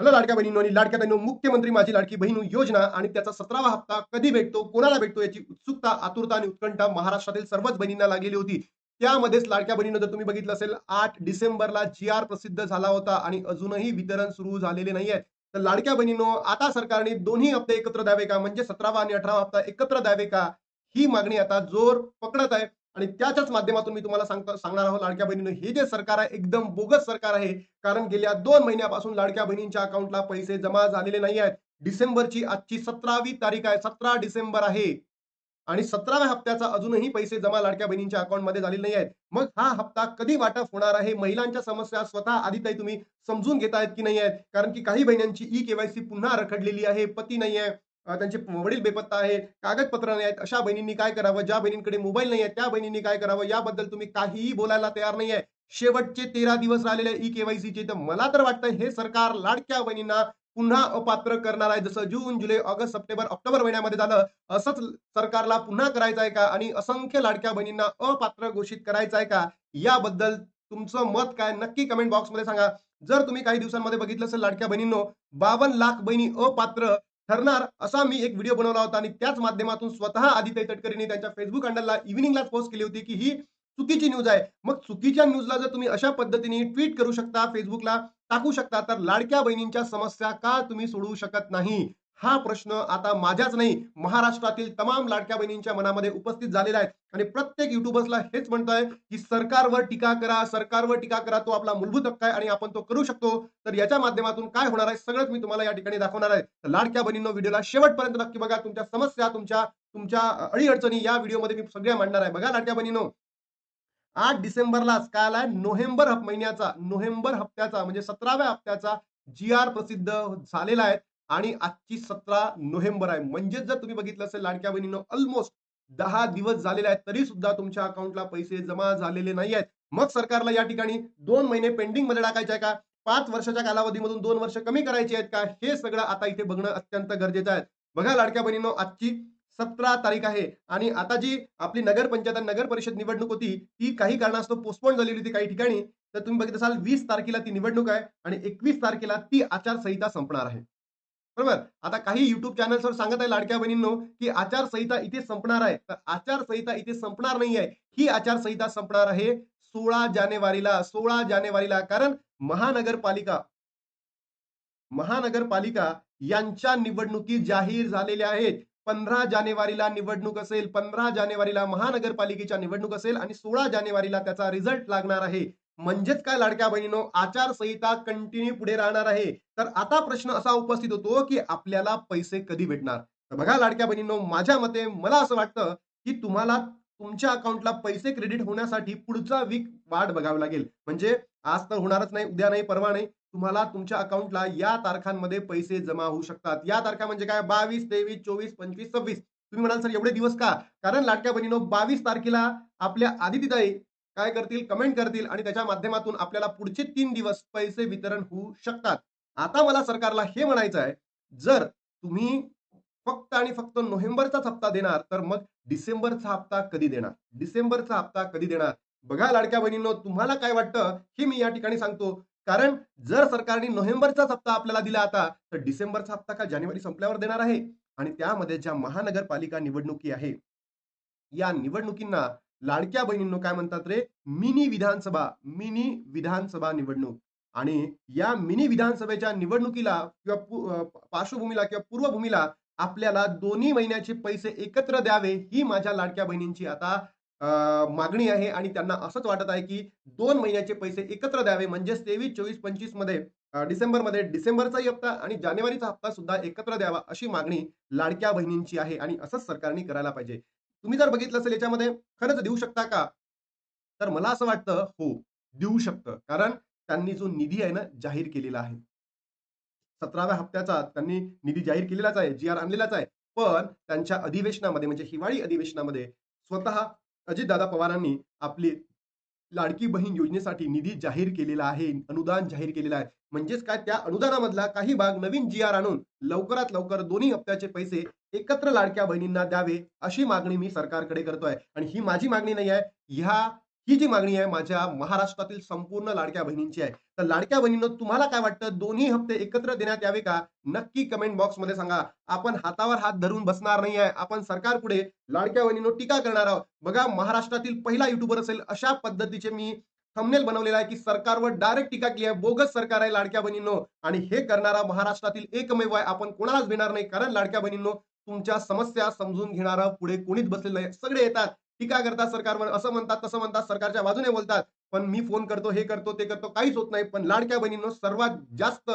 Hello लाडक्या बहिणीनो आणि लाडक्या बहिणी मुख्यमंत्री माझी लाडकी बहिणी योजना आणि त्याचा सतरावा हप्ता कधी भेटतो कोणाला भेटतो याची उत्सुकता आतुरता आणि उत्कंठा महाराष्ट्रातील सर्वच बहिणींना लागलेली होती. त्यामध्येच लाडक्या बहिणीनं जर तुम्ही बघितलं असेल आठ डिसेंबरला जी आर प्रसिद्ध झाला होता आणि अजूनही वितरण सुरू झालेले नाही आहे तर लाडक्या बहिणीनो आता सरकारने दोन्ही हप्ते एकत्र द्यावे का? म्हणजे सतरावा आणि अठरावा हप्ता एकत्र द्यावे का? ही मागणी आता जोर पकडत आहे. आणि त्याच्याच माध्यमातून मी तुम्हाला सांगतो सांगणार आहोत लाडक्या बहिणीनं हे जे सरकार आहे एकदम बोगस सरकार आहे. कारण गेल्या दोन महिन्यापासून लाडक्या बहिणींच्या अकाउंटला पैसे जमा झालेले नाही आहेत. डिसेंबरची आजची सतरावी तारीख आहे सतरा डिसेंबर आहे. आणि सतराव्या हप्त्याचा अजूनही पैसे जमा लाडक्या बहिणींच्या अकाउंटमध्ये झालेले नाही आहेत. मग हा हप्ता कधी वाटप होणार आहे? महिलांच्या समस्या स्वतः आधीताई तुम्ही समजून घेत आहेत की नाही आहेत? कारण की काही बहिणींची ई केवायसी पुन्हा रखडलेली आहे पती नाही आहे. त्यांचे वडील बेपत्ता आहेत कागदपत्र नाही आहेत अशा बहिणींनी काय करावं? ज्या बहिणींकडे मोबाईल नाही आहे त्या बहिणींनी काय करावं? याबद्दल तुम्ही काहीही बोलायला तयार नाही आहे. शेवटचे तेरा दिवस राहिलेले ई केवायसीचे तर मला तर वाटतं हे सरकार लाडक्या बहिणींना पुन्हा अपात्र करणार आहे. जसं जून जुलै ऑगस्ट सप्टेंबर ऑक्टोबर महिन्यामध्ये झालं. असंच सरकारला पुन्हा करायचं आहे का? आणि असंख्य लाडक्या बहिणींना अपात्र घोषित करायचं आहे का? याबद्दल तुमचं मत काय? नक्की कमेंट बॉक्समध्ये सांगा. जर तुम्ही काही दिवसांमध्ये बघितलं असेल लाडक्या बहिणींनो बावन्न लाख बहिणी अपात्र ठरणार असा मी एक व्हिडिओ बनवला होता आणि त्याच माध्यमातून स्वतः आदित्य तटकरेंनी त्यांच्या फेसबुक हँडलला इव्हिनिंगलाच पोस्ट केली होती की ही चुकीची न्यूज आहे. मग चुकीच्या न्यूजला जर तुम्ही अशा पद्धतीने ट्विट करू शकता फेसबुकला टाकू शकता तर लाडक्या बहिणींच्या समस्या का तुम्ही सोडवू शकत नाही? हा प्रश्न आता माझ्याच नाही महाराष्ट्रातील तमाम लाडक्या बहिणींच्या मनामध्ये उपस्थित झालेला आहे. आणि प्रत्येक युट्यूबर्सला हेच म्हणतोय की सरकारवर टीका करा सरकारवर टीका करा तो आपला मूलभूत हक्क आहे आणि आपण तो करू शकतो. तर याच्या माध्यमातून काय होणार आहे सगळंच मी तुम्हाला या ठिकाणी दाखवणार आहे. तर लाडक्या बहिणींनो व्हिडिओला शेवटपर्यंत नक्की बघा. तुमच्या समस्या तुमच्या तुमच्या अडीअडचणी या व्हिडिओमध्ये मी सगळ्या मांडणार आहे. बघा लाडक्या बहिणींनो आठ डिसेंबरलाच काय आलाय नोव्हेंबर महिन्याचा नोव्हेंबर हप्त्याचा म्हणजे सतराव्या हप्त्याचा जी आर प्रसिद्ध झालेला आहे. आणि आजची सतरा नोव्हेंबर आहे. म्हणजेच जर तुम्ही बघितलं असेल लाडक्या बहिणीनं ऑलमोस्ट दहा दिवस झालेले आहेत तरी सुद्धा तुमच्या अकाउंटला पैसे जमा झालेले नाही आहेत. मग सरकारला या ठिकाणी दोन महिने पेंडिंगमध्ये टाकायचे आहे का? पाच वर्षाच्या कालावधीमधून दोन वर्ष कमी करायची आहेत का? हे सगळं आता इथे बघणं अत्यंत गरजेचं आहे. बघा लाडक्या बहिणीनो आजची सतरा तारीख आहे आणि आता जी आपली नगरपंचायत आणि नगर परिषद निवडणूक होती ती काही कारणास्तव पोस्टपोन झालेली होती काही ठिकाणी. तर तुम्ही बघित असाल वीस तारखेला ती निवडणूक आहे आणि एकवीस तारखेला ती आचारसंहिता संपणार आहे. बरोबर? आता काही युट्यूब चॅनल्सवर सांगत आहे लाडक्या बहिणींनो की आचारसंहिता इथे संपणार आहे. तर आचारसंहिता इथे संपणार नाही आहे. ही आचारसंहिता संपणार आहे सोळा जानेवारीला सोळा जानेवारीला. कारण महानगरपालिका महानगरपालिका यांच्या निवडणुकी जाहीर झालेल्या आहेत. पंधरा जानेवारीला निवडणूक असेल पंधरा जानेवारीला महानगरपालिकेच्या निवडणूक असेल आणि सोळा जानेवारीला त्याचा रिझल्ट लागणार आहे. म्हणजेच काय लाडक्या बहिणीनो? आचारसंहिता कंटिन्यू पुढे राहणार आहे. तर आता प्रश्न असा उपस्थित होतो की आपल्याला पैसे कधी भेटणार? तर बघा लाडक्या बहिणीनो माझ्या मते मला असं वाटतं की तुम्हाला तुमच्या अकाउंटला पैसे क्रेडिट होण्यासाठी पुढचा वीक वाट बघावी लागेल. म्हणजे आज तर होणारच नाही उद्या नाही परवा नाही. तुम्हाला तुमच्या अकाउंटला या तारखांमध्ये पैसे जमा होऊ शकतात. या तारखा म्हणजे काय? बावीस तेवीस चोवीस पंचवीस सव्वीस. तुम्ही म्हणाल सर एवढे दिवस का? कारण लाडक्या बहिणीनो बावीस तारखेला आपल्या आदितीताई काय करतील? कमेंट करतील आणि त्याच्या माध्यमातून आपल्याला पुढचे तीन दिवस पैसे वितरण होऊ शकतात. आता मला सरकारला हे म्हणायचं आहे जर तुम्ही फक्त आणि फक्त नोव्हेंबरचाच हप्ता देणार तर मग डिसेंबरचा हप्ता कधी देणार? डिसेंबरचा हप्ता कधी देणार? बघा लाडक्या बहिणींनो तुम्हाला काय वाटतं? हे मी या ठिकाणी सांगतो. कारण जर सरकारने नोव्हेंबरचाच हप्ता आपल्याला दिला आता तर डिसेंबरचा हप्ता का जानेवारी संपल्यावर देणार आहे? आणि त्यामध्ये ज्या महानगरपालिका निवडणुकी आहे या निवडणुकींना लाडक्या बहिणींनो काय म्हणतात रे? मिनी विधानसभा मिनी विधानसभा निवडणूक. आणि या मिनी विधानसभेच्या निवडणुकीला किंवा पार्श्वभूमीला किंवा पूर्वभूमीला आपल्याला दोन्ही महिन्याचे पैसे एकत्र द्यावे ही माझ्या लाडक्या बहिणींची आता मागणी आहे. आणि त्यांना असंच वाटत आहे की दोन महिन्याचे पैसे एकत्र द्यावे. म्हणजेच तेवीस चोवीस पंचवीसमध्ये डिसेंबरमध्ये डिसेंबरचाही हप्ता आणि जानेवारीचा हप्ता सुद्धा एकत्र द्यावा अशी मागणी लाडक्या बहिणींची आहे. आणि असंच सरकारने करायला पाहिजे. तुम्ही जर बघितलं असेल याच्यामध्ये खरंच देऊ शकता का? तर मला असं वाटतं हो देऊ शकतं. कारण त्यांनी जो निधी आहे ना जाहीर केलेला आहे. सतराव्या हप्त्याचा त्यांनी निधी जाहीर केलेलाच आहे जी आर आणलेलाच आहे. पण त्यांच्या अधिवेशनामध्ये म्हणजे हिवाळी अधिवेशनामध्ये स्वतः अजितदादा पवारांनी आपली लाडकी बहीण योजनेसाठी निधी जाहीर केलेला आहे अनुदान जाहीर केलेलं आहे. म्हणजेच काय? त्या अनुदानामधला काही भाग नवीन जी आर आणून लवकरात लवकर दोन्ही हप्त्याचे पैसे एकत्र लाडक्या बहिणींना द्यावे अशी मागणी मी सरकारकडे करतोय. आणि ही माझी मागणी नाही आहे. ह्या ही जी मागणी आहे माझ्या महाराष्ट्रातील संपूर्ण लाडक्या बहिणींची आहे. तर लाडक्या बहिणीनं तुम्हाला काय वाटतं? दोन्ही हप्ते एकत्र देण्यात यावे का? नक्की कमेंट बॉक्समध्ये सांगा. आपण हातावर हात धरून बसणार नाही आहे. आपण सरकार पुढे लाडक्या बहिणींनो टीका करणार आहोत. बघा महाराष्ट्रातील पहिला युट्यूबर असेल अशा पद्धतीचे मी थंबनेल बनवलेला आहे की सरकारवर डायरेक्ट टीका केली आहे. बोगस सरकार आहे लाडक्या बहिणींनो. आणि हे करणारा महाराष्ट्रातील एकमेव आहे. आपण कोणालाच भेणार नाही. कारण लाडक्या बहिणींनो तुमच्या समस्या समजून घेणारा पुढे कोणीच बसलेलं नाही. सगळे येतात. टीका करतात सरकारवर? असं म्हणतात तसं म्हणतात सरकारच्या बाजूने बोलतात. पण मी फोन करतो हे करतो ते करतो काहीच होत नाही. पण लाडक्या बहिणींनो सर्वात जास्त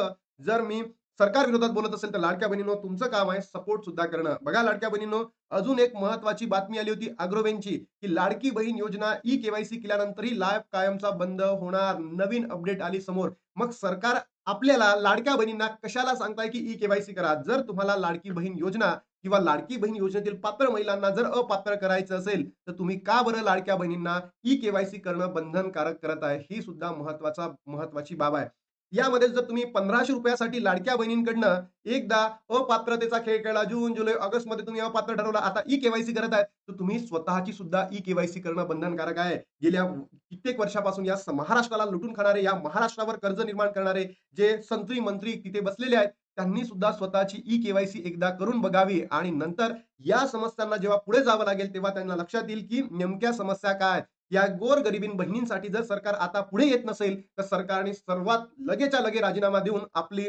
जर मी सरकार विरोधात बोलत असेल तर लाडक्या बहिणींनो तुमचं काम आहे सपोर्ट सुद्धा करणं. बघा लाडक्या बहिणींनो अजून एक महत्वाची बातमी आली होती अग्रोवेंची की लाडकी बहीण योजना ई केवायसी केल्यानंतरही लाईफ कायमचा बंद होणार. नवीन अपडेट आली समोर. मग सरकार आपल्याला लाडक्या बहिणींना कशाला सांगताय की ई केवायसी करा? जर तुम्हाला लाडकी बहीण योजना किंवा लाडकी बहीण योजनेतील पात्र महिलांना जर अपात्र करायचं असेल तर तुम्ही का बरं लाडक्या बहिणींना ई केवायसी करणं बंधनकारक करत आहे? ही सुद्धा महत्त्वाचा महत्वाची बाब आहे. यामध्ये जर तुम्ही पंधराशे रुपयासाठी लाडक्या बहिणींकडनं एकदा अपात्रतेचा खेळ खेळला जून जुलै ऑगस्टमध्ये तुम्ही अपात्र ठरवला आता ई केवायसी करत आहे तर तुम्ही स्वतःची सुद्धा ई केवायसी करणं बंधनकारक आहे. गेल्या कित्येक वर्षापासून या महाराष्ट्राला लुटून खाणारे या महाराष्ट्रावर कर्ज निर्माण करणारे जे संत्री मंत्री तिथे बसलेले आहेत त्यांनी सुद्धा स्वतःची ई केवायसी एकदा करून बघावी आणि नंतर या समस्यांना जेव्हा पुढे जावं लागेल तेव्हा त्यांना लक्षात येईल की नेमक्या समस्या काय? या गोर गरिबीन बहिणींसाठी जर सरकार आता पुढे येत नसेल तर सरकारने सर्वात लगेच्या लगे राजीनामा देऊन आपली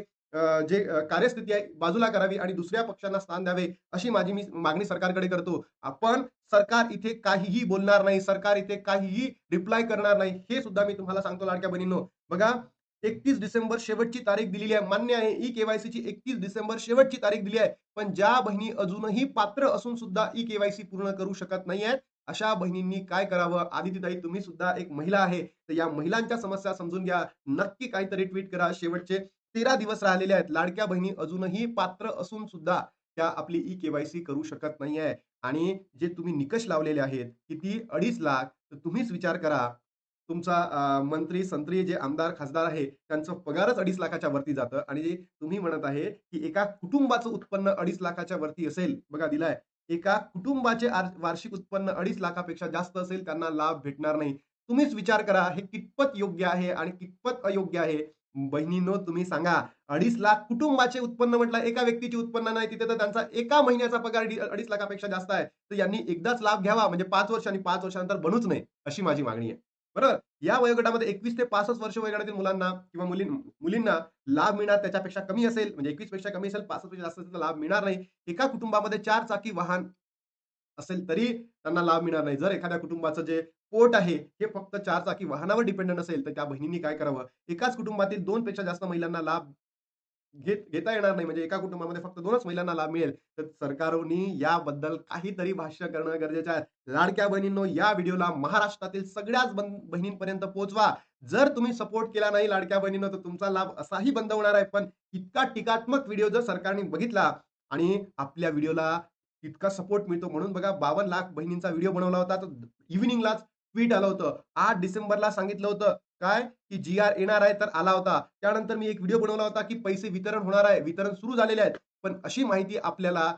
जे कार्यस्थिती आहे बाजूला करावी आणि दुसऱ्या पक्षांना स्थान द्यावे अशी माझी मी मागणी सरकारकडे करतो. आपण सरकार इथे काहीही बोलणार नाही सरकार इथे काहीही रिप्लाय करणार नाही हे सुद्धा मी तुम्हाला सांगतो लाडक्या बहिणींनो. बघा एकतीस डिसेंबर शेवटची तारीख दिलेली आहे. मान्य आहे ई केवायसी ची एकतीस डिसेंबर शेवटची तारीख दिली आहे. पण ज्या बहिणी अजूनही पात्र असून सुद्धा ई केवायसी पूर्ण करू शकत नाही आहेत अशा बहिणींनी काय करावं? आदितीताई तुम्ही सुद्धा एक महिला आहे. तर या महिलांच्या समस्या समजून घ्या. नक्की काहीतरी ट्विट करा. शेवटचे तेरा दिवस राहिलेले आहेत. लाडक्या बहिणी अजूनही पात्र असून सुद्धा त्या आपली ई केवायसी करू शकत नाही आहे आणि जे तुम्ही निकष लावलेले आहेत किती अडीच लाख तर तुम्हीच विचार करा. तुमचा मंत्री संत्री जे आमदार खासदार आहे त्यांचं पगारच अडीच लाखाच्या वरती जातं. आणि जे तुम्ही म्हणत आहे की एका कुटुंबाचं उत्पन्न अडीच लाखाच्या वरती असेल बघा दिलाय. एका कुटुंबाचे वार्षिक उत्पन्न अडीच लाखापेक्षा जास्त असेल त्यांना लाभ भेटणार नाही. तुम्हीच विचार करा हे कितपत योग्य आहे आणि कितपत अयोग्य आहे? बहिणीनो तुम्ही सांगा. अडीच लाख कुटुंबाचे उत्पन्न म्हटलं एका व्यक्तीचे उत्पन्न नाही तिथे तर त्यांचा एका महिन्याचा पगार अडीच लाखापेक्षा जास्त आहे. तर यांनी एकदाच लाभ घ्यावा. म्हणजे पाच वर्ष आणि पाच वर्षानंतर बनूच नाही अशी माझी मागणी आहे. बरोबर? या वयोगटामध्ये एकवीस ते पासष्ट वर्ष वयोगटातील मुलांना किंवा मुलीं मुलींना लाभ मिळणार त्याच्यापेक्षा कमी असेल म्हणजे एकवीसपेक्षा कमी असेल पासष्टपेक्षा जास्त असेल तर लाभ मिळणार नाही. एका कुटुंबामध्ये चार चाकी वाहन असेल तरी त्यांना लाभ मिळणार नाही. जर एखाद्या कुटुंबाचं जे पोट आहे हे फक्त चार चाकी वाहनावर डिपेंडंट असेल तर त्या बहिणींनी काय करावं? एकाच कुटुंबातील दोन पेक्षा जास्त महिलांना लाभ घेत घेता येणार नाही. म्हणजे एका कुटुंबामध्ये फक्त दोनच महिलांना लाभ मिळेल. तर सरकारने याबद्दल काहीतरी भाष्य करणं गरजेचं आहे. लाडक्या बहिणींनो या व्हिडिओला महाराष्ट्रातील सगळ्याच बहिणींपर्यंत पोहोचवा. जर तुम्ही सपोर्ट केला नाही लाडक्या बहिणींनो तर तुमचा लाभ असाही बंद होणार आहे. पण इतका टीकात्मक व्हिडिओ जर सरकारने बघितला आणि आपल्या व्हिडिओला इतका सपोर्ट मिळतो. म्हणून बघा बावन्न लाख बहिणींचा व्हिडिओ बनवला होता. तर इव्हिनिंगलाच ट्विट आलं होतं. आठ डिसेंबरला सांगितलं होतं. काय? की जी आर येणार आहे तर आला होता. त्यानंतर मी एक व्हिडिओ बनवला होता की पैसे वितरण होणार आहे. वितरण सुरू झालेले आहेत. पण अशी माहिती आपल्याला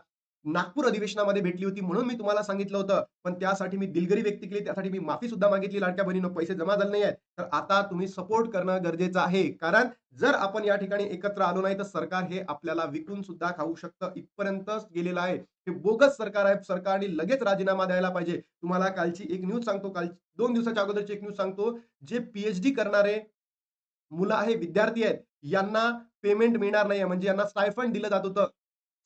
नागपूर अधिवेशनामध्ये भेटली होती म्हणून मी तुम्हाला सांगितलं होतं. पण त्यासाठी मी दिलगिरी व्यक्त केली त्यासाठी मी माफी सुद्धा मागितली. लाडक्या बहिणीनं पैसे जमा झाले नाही आहेत तर आता तुम्ही सपोर्ट करणं गरजेचं आहे. कारण जर आपण या ठिकाणी एकत्र आलो नाही तर सरकार हे आपल्याला विकून सुद्धा खाऊ शकतं. इथपर्यंतच गेलेलं आहे. हे बोगस सरकार आहे. सरकारने लगेच राजीनामा द्यायला पाहिजे. तुम्हाला कालची एक न्यूज सांगतो. काल दोन दिवसाच्या अगोदरची एक न्यूज सांगतो. जे पीएचडी करणारे मुलं आहे विद्यार्थी आहेत यांना पेमेंट मिळणार नाही म्हणजे यांना स्टायफंड दिलं जात होतं.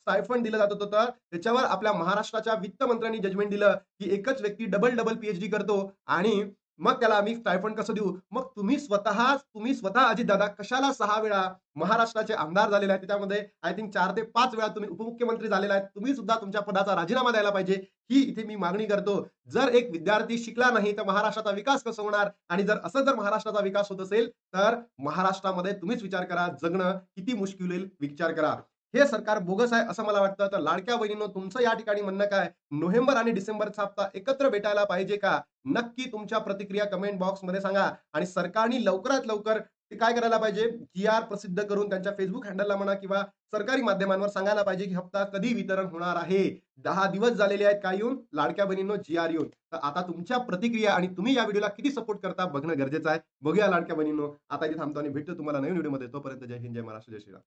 स्टायफंड दिलं जात होतं. तर त्याच्यावर आपल्या महाराष्ट्राच्या वित्त मंत्र्यांनी जजमेंट दिलं की एकच व्यक्ती डबल डबल पीएचडी करतो आणि मग त्याला आम्ही स्टायफंड कसं देऊ? मग तुम्ही स्वतः तुम्ही स्वतः अजितदादा कशाला सहा वेळा महाराष्ट्राचे आमदार झालेले आहेत? त्याच्यामध्ये आय थिंक चार ते पाच वेळा तुम्ही उपमुख्यमंत्री झालेला आहेत तुम्ही सुद्धा तुमच्या पदाचा राजीनामा द्यायला पाहिजे. ही इथे मी मागणी करतो. जर एक विद्यार्थी शिकला नाही तर महाराष्ट्राचा विकास कसं होणार? आणि जर असं जर महाराष्ट्राचा विकास होत असेल तर महाराष्ट्रामध्ये तुम्हीच विचार करा. जगणं किती मुश्किल होईल विचार करा. हे सरकार बोगस आहे असं मला वाटतं. तर लाडक्या बहिणीनं तुमचं या ठिकाणी म्हणणं काय? नोव्हेंबर आणि डिसेंबरचा हप्ता एकत्र भेटायला पाहिजे का? नक्की तुमच्या प्रतिक्रिया कमेंट बॉक्समध्ये सांगा. आणि सरकारने लवकरात लवकर ते काय करायला पाहिजे? जी आर प्रसिद्ध करून त्यांच्या फेसबुक हँडलला म्हणा किंवा सरकारी माध्यमांवर सांगायला पाहिजे की हप्ता कधी वितरण होणार आहे? दहा दिवस झालेले आहेत काय येऊन. लाडक्या बहिणींनो जी आर येऊन. तर आता तुमच्या प्रतिक्रिया आणि तुम्ही या व्हिडिओला किती सपोर्ट करता बघणं गरजेचं आहे. बघूया लाडक्या बहिणींनो. आता इथे थांबतो आणि भेटतो तुम्हाला नवीन व्हिडिओमध्ये. तोपर्यंत जय हिंद जय महाराष्ट्र जय श्रीराम.